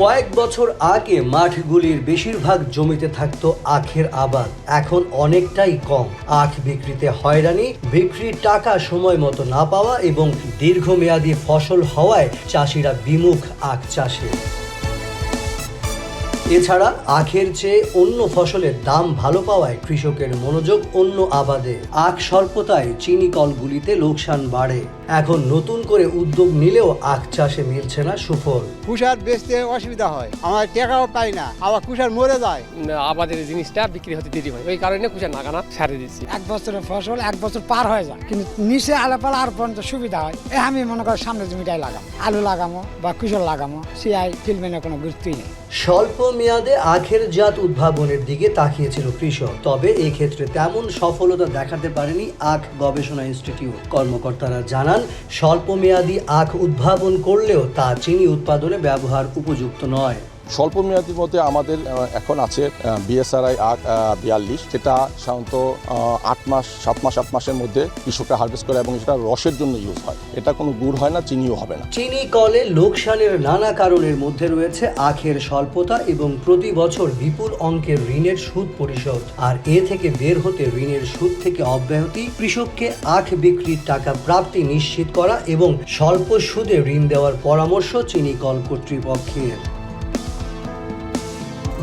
কয়েক বছর আগে মাঠগুলির বেশিরভাগ জমিতে থাকতো আখের আবাদ। এখন অনেকটাই কম। আখ বিক্রিতে হয়রানি বিক্রির টাকা সময় মতো না পাওয়া এবং দীর্ঘমেয়াদী ফসল হওয়ায় চাষিরা বিমুখ আখ চাষে। এছাড়া আখের চেয়ে অন্য ফসলের দাম ভালো পাওয়ায় কৃষকের মনোযোগ অন্য আবাদে। আখ স্বল্পতায় চিনি কলগুলিতে লোকসান বাড়ে। এখন নতুন করে উদ্যোগ নিলেও আখ চাষে মিলছে না সুফল। কুষার বেচতে অসুবিধা হয়। আমার টাকাও পাই না। আবার কুষার মরে যায়। আবাদের জিনিসটা বিক্রি হতে দেরি হয়। ওই কারণে কুচা নাগানা সারে দিচ্ছি এক বছরের ফসল এক বছর পার হয়ে যায়। কিন্তু নিচে আলাপালা আর পর্যন্ত সুবিধা হয়। এ আমি মনে করি সামনের জমিটাই লাগাম আলু লাগামো বা কুশল লাগামো সিআই ফিল্মের কোনো গুরুত্বই নেই। স্বল্প মেয়াদে আখের জাত উদ্ভাবনের দিকে তাকিয়েছিল কৃষক। তবে ক্ষেত্রে তেমন সফলতা দেখাতে পারেনি আখ গবেষণা ইনস্টিটিউট। কর্মকর্তারা জানান স্বল্প মেয়াদী আখ উদ্ভাবন করলেও তা চিনি উৎপাদনে ব্যবহার উপযুক্ত নয়। স্বল্প মেয়াদির মধ্যে আমাদের এখন আছে বিএসআরআই আট বিয়াল্লিশ, যেটা সাধারণত আট মাস, সাত মাস, আট মাসের মধ্যে কৃষকরা হারভেস্ট করে এবং সেটা রসের জন্য ইউজ হয়। এটা কোনো গুড় হয় না, চিনিও হবে না। চিনি কলে লোকসানের নানা কারণের মধ্যে রয়েছে আখের স্বল্পতা এবং প্রতি বছর বিপুল অঙ্কের ঋণের সুদ পরিশোধ। আর এ থেকে বের হতে ঋণের সুদ থেকে অব্যাহতি, কৃষককে আখ বিক্রির টাকা প্রাপ্তি নিশ্চিত করা এবং স্বল্প সুদে ঋণ দেওয়ার পরামর্শ চিনি কল কর্তৃপক্ষের।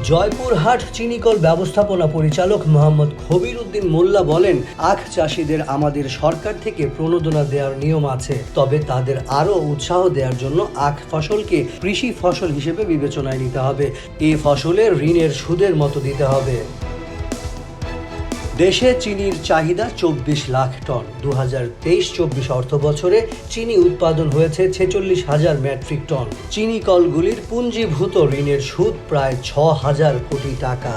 জয়পুরহাট চিনিকল ব্যবস্থাপনা পরিচালক মোহাম্মদ খবির উদ্দিন মোল্লা বলেন, আখ চাষিদের আমাদের সরকার থেকে প্রণোদনা দেওয়ার নিয়ম আছে, তবে তাদের আরও উৎসাহ দেওয়ার জন্য আখ ফসলকে কৃষি ফসল হিসেবে বিবেচনায় নিতে হবে। এ ফসলের ঋণের সুদের মতো দিতে হবে। দেশে চিনির চাহিদা চব্বিশ লাখ টন। দু হাজার তেইশ চব্বিশ অর্থ বছরে চিনি উৎপাদন হয়েছে ছেচল্লিশ হাজার মেট্রিক টন। চিনি কলগুলির পুঞ্জীভূত ঋণের সুদ প্রায় ছ হাজার কোটি টাকা।